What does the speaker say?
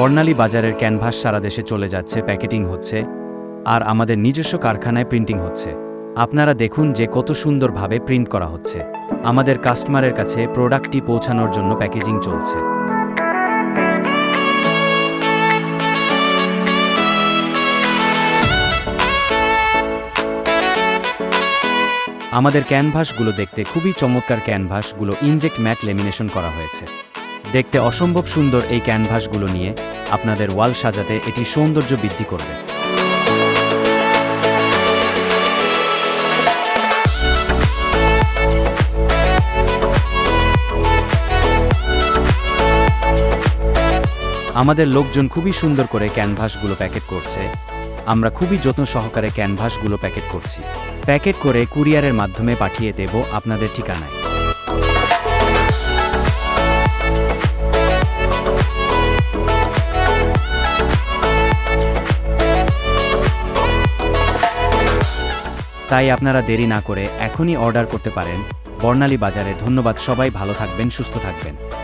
বর্ণালী বাজারের ক্যানভাস সারা দেশে চলে যাচ্ছে, প্যাকেটিং হচ্ছে, আর আমাদের নিজস্ব কারখানায় প্রিন্টিং হচ্ছে। আপনারা দেখুন যে কত সুন্দরভাবে প্রিন্ট করা হচ্ছে। আমাদের কাস্টমারের কাছে প্রোডাক্টটি পৌঁছানোর জন্য প্যাকেজিং চলছে। আমাদের ক্যানভাসগুলো দেখতে খুবই চমৎকার ক্যানভাসগুলো ইনজেক্ট ম্যাট লেমিনেশন করা হয়েছে। দেখতে অসম্ভব সুন্দর এই ক্যানভাসগুলো নিয়ে আপনাদের ওয়াল সাজাতে এটি সৌন্দর্য বৃদ্ধি করবে। আমাদের লোকজন খুবই সুন্দর করে ক্যানভাসগুলো প্যাকেট করছে। আমরা খুবই যত্ন সহকারে ক্যানভাসগুলো প্যাকেট করছি। প্যাকেট করে কুরিয়ারের মাধ্যমে পাঠিয়ে দেব আপনাদের ঠিকানায়। তাই আপনারা দেরি না করে এখনই অর্ডার করতে পারেন। বর্ণালী বাজারে ধন্যবাদ, সবাই ভালো থাকবেন, সুস্থ থাকবেন।